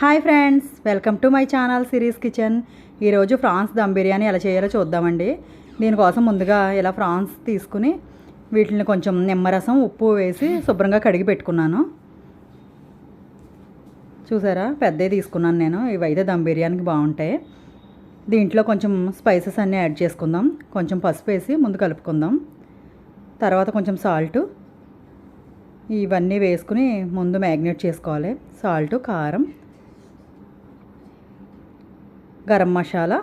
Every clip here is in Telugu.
Hi friends welcome to my channel series kitchen. ఈరోజు ఫ్రాన్స్ దమ్ బిర్యానీ ఎలా చేయాలో చూద్దామండి. దీనికోసం ముందుగా ఇలా ఫ్రాన్స్ తీసుకుని వీటిని కొంచెం నిమ్మరసం ఉప్పు వేసి శుభ్రంగా కడిగి పెట్టుకున్నాను. చూసారా? పెద్దవి తీసుకున్నాను నేను. ఇవైతే దమ్ బిర్యానీకి బాగుంటాయి. దీంట్లో కొంచెం స్పైసెస్ అన్నీ యాడ్ చేసుకుందాం. కొంచెం పసుపు వేసి ముందు కలుపుకుందాం. తర్వాత కొంచెం సాల్ట్. ఇవన్నీ వేసుకుని ముందు మ్యాగ్నేట్ చేసుకోవాలి. సాల్ట్ కారం. గరం మసాలా.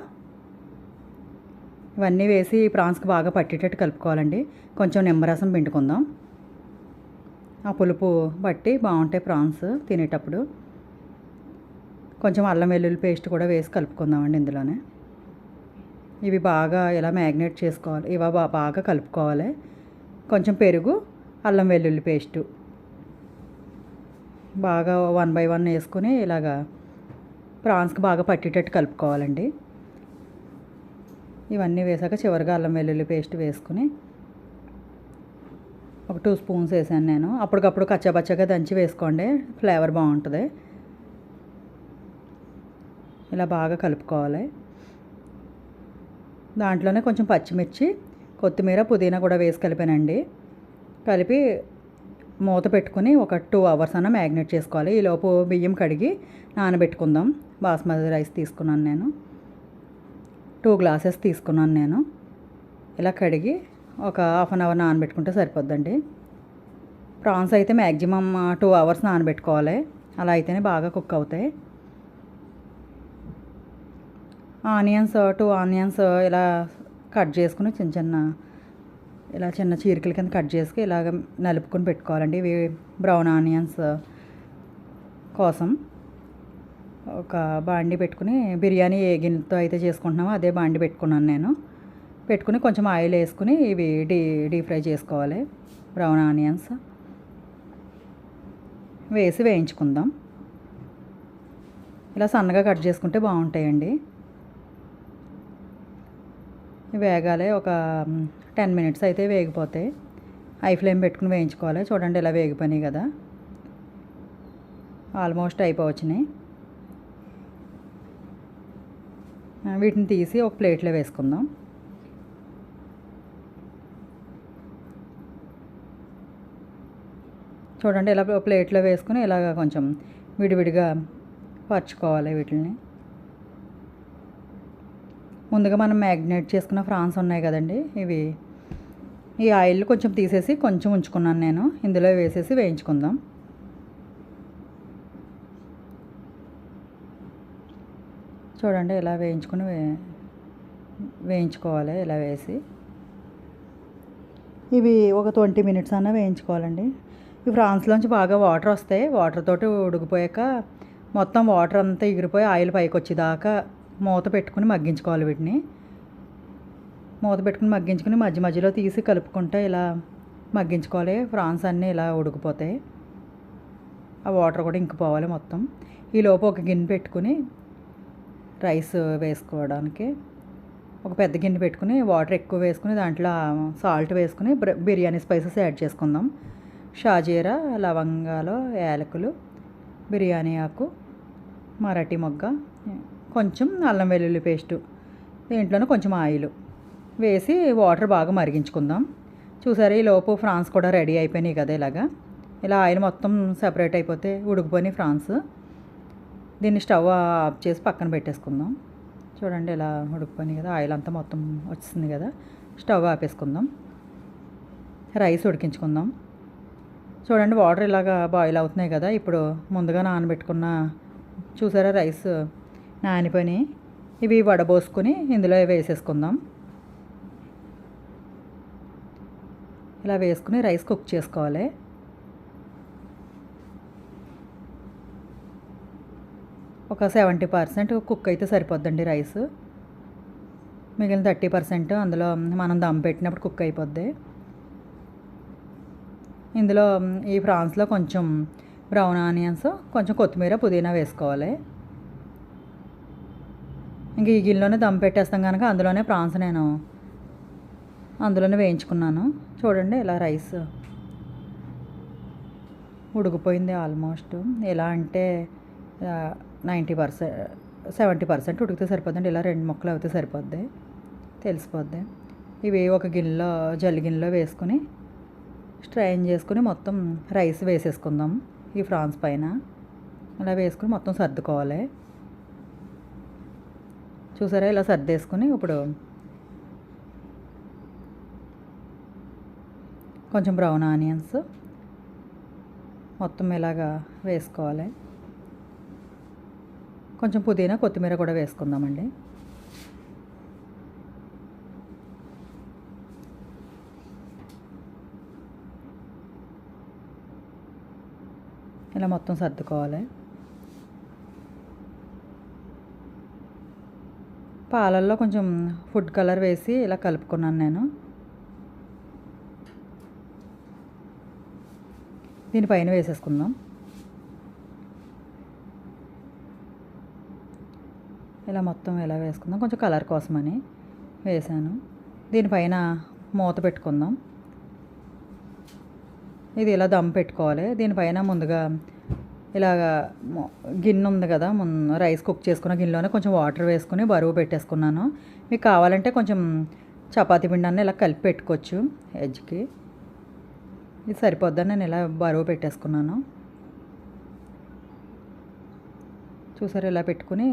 ఇవన్నీ వేసి ప్రాన్స్కి బాగా పట్టేటట్టు కలుపుకోవాలండి. కొంచెం నిమ్మరసం పిండుకుందాం. ఆ పులుపు బట్టి బాగుంటాయి ప్రాన్స్ తినేటప్పుడు. కొంచెం అల్లం వెల్లుల్లి పేస్ట్ కూడా వేసి కలుపుకుందామండి ఇందులోనే. ఇవి బాగా ఇలా మ్యాగ్నేట్ చేసుకోవాలి? ఇవి బాగా కలుపుకోవాలి. కొంచెం పెరుగు అల్లం వెల్లుల్లి పేస్టు. బాగా వన్ బై వన్ వేసుకుని ఇలాగా ప్రాన్స్కి బాగా పట్టేటట్టు కలుపుకోవాలండి. ఇవన్నీ వేసాక చివరిగా అల్లం వెల్లుల్లి పేస్ట్ వేసుకుని ఒక టూ స్పూన్స్ వేసాను నేను. అప్పటికప్పుడు కచ్చాపచ్చగా దంచి వేసుకోండి ఫ్లేవర్ బాగుంటుంది. ఇలా బాగా కలుపుకోవాలి. దాంట్లోనే కొంచెం పచ్చిమిర్చి కొత్తిమీర పుదీనా కూడా వేసి కలిపానండి. కలిపి మూత పెట్టుకుని ఒక టూ అవర్స్ అన్న మ్యాగ్నేట్ చేసుకోవాలి. ఈలోపు బియ్యం కడిగి నానబెట్టుకుందాం. బాస్మతి రైస్ తీసుకున్నాను నేను. టూ గ్లాసెస్ తీసుకున్నాను నేను. ఇలా కడిగి ఒక హాఫ్ అన్ అవర్ నానబెట్టుకుంటే సరిపోద్దండి. ప్రాన్స్ అయితే మ్యాక్సిమం టూ అవర్స్ నానబెట్టుకోవాలి. అలా అయితేనే బాగా కుక్ అవుతాయి. ఆనియన్స్ టూ ఆనియన్స్ ఇలా కట్ చేసుకుని చిన్న చిన్న ఇలా చిన్న చీరికల కింద కట్ చేసుకు ఇలాగ నలుపుకొని పెట్టుకోవాలండి. ఇవి బ్రౌన్ ఆనియన్స్ కోసం ఒక బాండి పెట్టుకుని బిర్యానీ ఏ గిన్నెతో అయితే చేసుకుంటున్నామో అదే బాండి పెట్టుకున్నాను నేను. పెట్టుకుని కొంచెం ఆయిల్ వేసుకుని ఇవి డీ డీప్ ఫ్రై చేసుకోవాలి. బ్రౌన్ ఆనియన్స్ వేసి వేయించుకుందాం. ఇలా సన్నగా కట్ చేసుకుంటే బాగుంటాయండి. వేగాలి ఒక టెన్ మినిట్స్ అయితే వేగిపోతాయి. హై ఫ్లేమ్ పెట్టుకుని వేయించుకోవాలి. చూడండి ఇలా వేగిపోయినాయి కదా. ఆల్మోస్ట్ అయిపోవచ్చినాయి. వీటిని తీసి ఒక ప్లేట్లో వేసుకుందాం. చూడండి ఇలా ప్లేట్లో వేసుకుని ఇలాగ కొంచెం విడివిడిగా పరుచుకోవాలి వీటిని ముందుగా మనం మ్యాగ్నేట్ చేసుకున్న ఫ్రాన్స్ ఉన్నాయి కదండి ఇవి. ఈ ఆయిల్ కొంచెం తీసేసి కొంచెం ఉంచుకున్నాను నేను. ఇందులో వేసేసి వేయించుకుందాం. చూడండి ఇలా వేయించుకుని వే వేయించుకోవాలి ఇలా వేసి. ఇవి ఒక ట్వంటీ మినిట్స్ అన్న వేయించుకోవాలండి. ఈ ఫ్రాన్స్లోంచి బాగా వాటర్ వస్తాయి. వాటర్ తోటి ఉడికిపోయాక మొత్తం వాటర్ అంతా ఎగిరిపోయి ఆయిల్ పైకి వచ్చేదాకా మూత పెట్టుకుని మగ్గించుకోవాలి వీటిని. మూత పెట్టుకుని మగ్గించుకుని మధ్య మధ్యలో తీసి కలుపుకుంటే ఇలా మగ్గించుకోవాలి. ఫ్రాన్స్ అన్నీ ఇలా ఉడికిపోతాయి. ఆ వాటర్ కూడా ఇంకిపోవాలి మొత్తం. ఈ లోపు ఒక గిన్నె పెట్టుకుని రైస్ వేసుకోవడానికి ఒక పెద్ద గిన్నె పెట్టుకుని వాటర్ ఎక్కువ వేసుకుని దాంట్లో సాల్ట్ వేసుకుని బిర్యానీ స్పైసెస్ యాడ్ చేసుకుందాం. షాజీరా లవంగాలు యాలకులు బిర్యానీ ఆకు మరాఠీ మొగ్గ కొంచెం అల్లం వెల్లుల్లి పేస్టు దీంట్లోనే కొంచెం ఆయిల్. వేసి వాటర్ బాగా మరిగించుకుందాం. చూసారా ఈ లోపు ఫ్రాన్స్ కూడా రెడీ అయిపోయినాయి కదా ఇలాగా. ఇలా ఆయిల్ మొత్తం సెపరేట్ అయిపోతే ఉడికిపోయినాయి ఫ్రాన్స్. దీన్ని స్టవ్ ఆఫ్ చేసి పక్కన పెట్టేసుకుందాం. చూడండి ఇలా ఉడికిపోయినాయి కదా ఆయిల్ అంతా మొత్తం వచ్చింది కదా. స్టవ్ ఆపేసుకుందాం. రైస్ ఉడికించుకుందాం. చూడండి వాటర్ ఇలాగా బాయిల్ అవుతున్నాయి కదా. ఇప్పుడు ముందుగా నానబెట్టుకున్న చూసారా రైస్ నానిపోయి ఇవి వడబోసుకొని ఇందులో వేసేసుకుందాం. ఇలా వేసుకుని రైస్ కుక్ చేసుకోవాలి. ఒక సెవెంటీ పర్సెంట్ కుక్ అయితే సరిపోద్దండి రైస్. మిగిలిన థర్టీ పర్సెంట్ అందులో మనం దమ్ పెట్టినప్పుడు కుక్ అయిపోద్ది. ఇందులో ఈ ఫ్రాన్స్లో కొంచెం బ్రౌన్ ఆనియన్స్ కొంచెం కొత్తిమీర పుదీనా వేసుకోవాలి. ఇంక ఈ గిన్నెలోనే దమ్ పెట్టేస్తాం కనుక అందులోనే ప్రాన్స్ నేను అందులోనే వేయించుకున్నాను. చూడండి ఇలా రైస్ ఉడికిపోయింది ఆల్మోస్ట్ ఎలా అంటే నైంటీ పర్సెంట్ సెవెంటీ పర్సెంట్ ఉడికితే సరిపోద్దండి. ఇలా రెండు ముక్కలు అయితే సరిపోద్ది. తెలిసిపోద్ది. ఇవి ఒక గిన్నెలో జల్లి గిన్నెలో వేసుకొని స్ట్రైన్ చేసుకుని మొత్తం రైస్ వేసేసుకుందాం ఈ ఫ్రాన్స్ పైన. అలా వేసుకుని మొత్తం సర్దుకోవాలి. చూసారా? ఇలా సర్దేసుకుని ఇప్పుడు కొంచెం బ్రౌన్ ఆనియన్స్ మొత్తం ఇలాగా వేసుకోవాలి. కొంచెం పుదీనా కొత్తిమీర కూడా వేసుకుందామండి. ఇలా మొత్తం సర్దుకోవాలి. పాలల్లో కొంచెం ఫుడ్ కలర్ వేసి ఇలా కలుపుకున్నాను నేను. దీనిపైన వేసేసుకుందాం. ఇలా మొత్తం ఇలా వేసుకుందాం. కొంచెం కలర్ కోసమని వేసాను. దీనిపైన మూత పెట్టుకుందాం. ఇది ఇలా దమ్ పెట్టుకోవాలి. దీనిపైన ముందుగా ఇలాగ గిన్నె ఉంది కదా ముందు రైస్ కుక్ చేసుకున్న గిన్నెలోనే కొంచెం వాటర్ వేసుకుని బరువు పెట్టేసుకున్నాను. మీకు కావాలంటే కొంచెం చపాతీ పిండాన్ని ఇలా కలిపి పెట్టుకోవచ్చు ఎడ్జ్కి ఇది సరిపోద్దని నేను ఇలా బరువు పెట్టేసుకున్నాను. చూసారు ఇలా పెట్టుకుని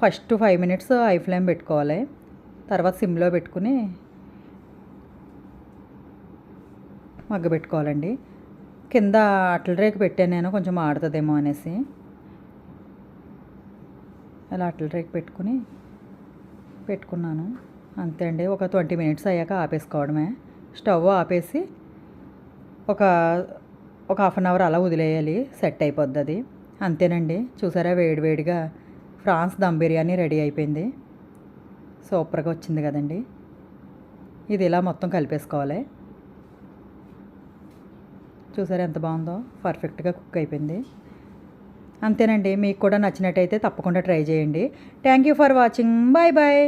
first five minutes high flame పెట్టుకోవాలి. తర్వాత సిమ్లో పెట్టుకుని మగ్గ పెట్టుకోవాలండి. కింద అట్ల రేకు పెట్టాను నేను కొంచెం ఆడుతుందేమో అనేసి. అలా అట్ల రేకు పెట్టుకుని పెట్టుకున్నాను. అంతే అండి ఒక ట్వంటీ మినిట్స్ అయ్యాక ఆపేసుకోవడమే. స్టవ్ ఆపేసి ఒక ఒక హాఫ్ అన్ అవర్ అలా వదిలేయాలి సెట్ అయిపోద్ది అది. అంతేనండి చూసారా వేడివేడిగా ఫ్రాన్స్ దమ్ బిర్యానీ రెడీ అయిపోయింది. సూపర్గా వచ్చింది కదండి. ఇది ఇలా మొత్తం కలిపేసుకోవాలి. చూసారా ఎంత బాగుందో? పర్ఫెక్ట్గా కుక్ అయిపోయింది. అంతేనండి మీకు కూడా నచ్చినట్టయితే తప్పకుండా ట్రై చేయండి. Thank you for watching bye bye